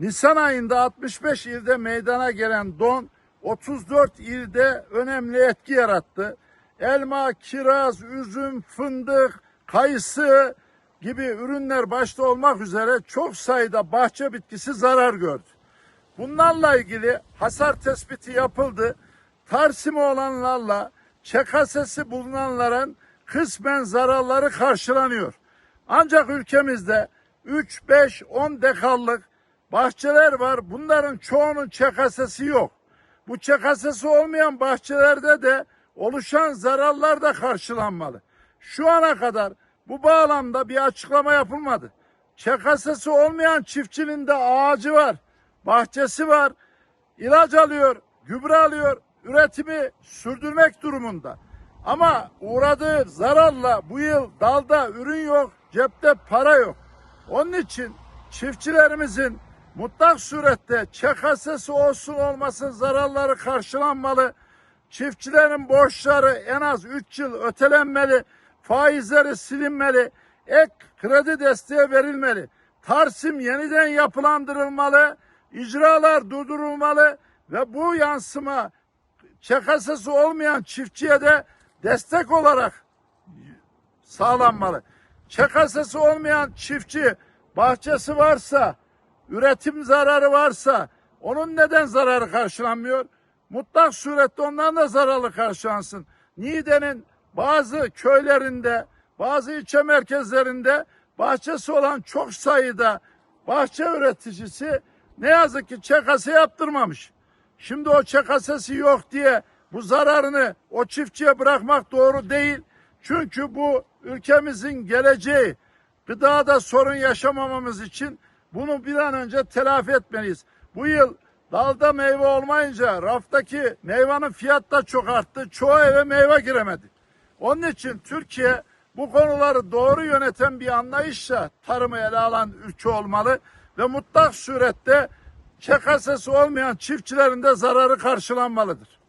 Nisan ayında 65 ilde meydana gelen don 34 ilde önemli etki yarattı. Elma, kiraz, üzüm, fındık, kayısı gibi ürünler başta olmak üzere çok sayıda bahçe bitkisi zarar gördü. Bunlarla ilgili hasar tespiti yapıldı. Tarsimi olanlarla çekasesi bulunanların kısmen zararları karşılanıyor. Ancak ülkemizde 3, 5, 10 dekallık bahçeler var. Bunların çoğunun çekasesi yok. Bu çekasesi olmayan bahçelerde de oluşan zararlar da karşılanmalı. Şu ana kadar bu bağlamda bir açıklama yapılmadı. Çekasesi olmayan çiftçinin de ağacı var, bahçesi var, ilaç alıyor, gübre alıyor, üretimi sürdürmek durumunda. Ama uğradığı zararla bu yıl dalda ürün yok, cepte para yok. Onun için çiftçilerimizin mutlak surette çekasesi olsun olmasın zararları karşılanmalı. Çiftçilerin borçları en az 3 yıl ötelenmeli, faizleri silinmeli, ek kredi desteği verilmeli. Tarsim yeniden yapılandırılmalı, icralar durdurulmalı ve bu yansıma çekasesi olmayan çiftçiye de destek olarak sağlanmalı. Çekasesi olmayan çiftçi bahçesi varsa, üretim zararı varsa onun neden zararı karşılanmıyor? Mutlak surette ondan da zararlı karşılansın. Niğde'nin bazı köylerinde, bazı ilçe merkezlerinde bahçesi olan çok sayıda bahçe üreticisi ne yazık ki çekası yaptırmamış. Şimdi o çekasesi yok diye bu zararını o çiftçiye bırakmak doğru değil. Çünkü bu ülkemizin geleceği. Gıdada sorun yaşamamamız için bunu bir an önce telafi etmeliyiz. Bu yıl dalda meyve olmayınca raftaki meyvanın fiyatı da çok arttı. Çoğu eve meyve giremedi. Onun için Türkiye bu konuları doğru yöneten bir anlayışla tarımı ele alan ülke olmalı ve mutlak surette çekasesi olmayan çiftçilerin de zararı karşılanmalıdır.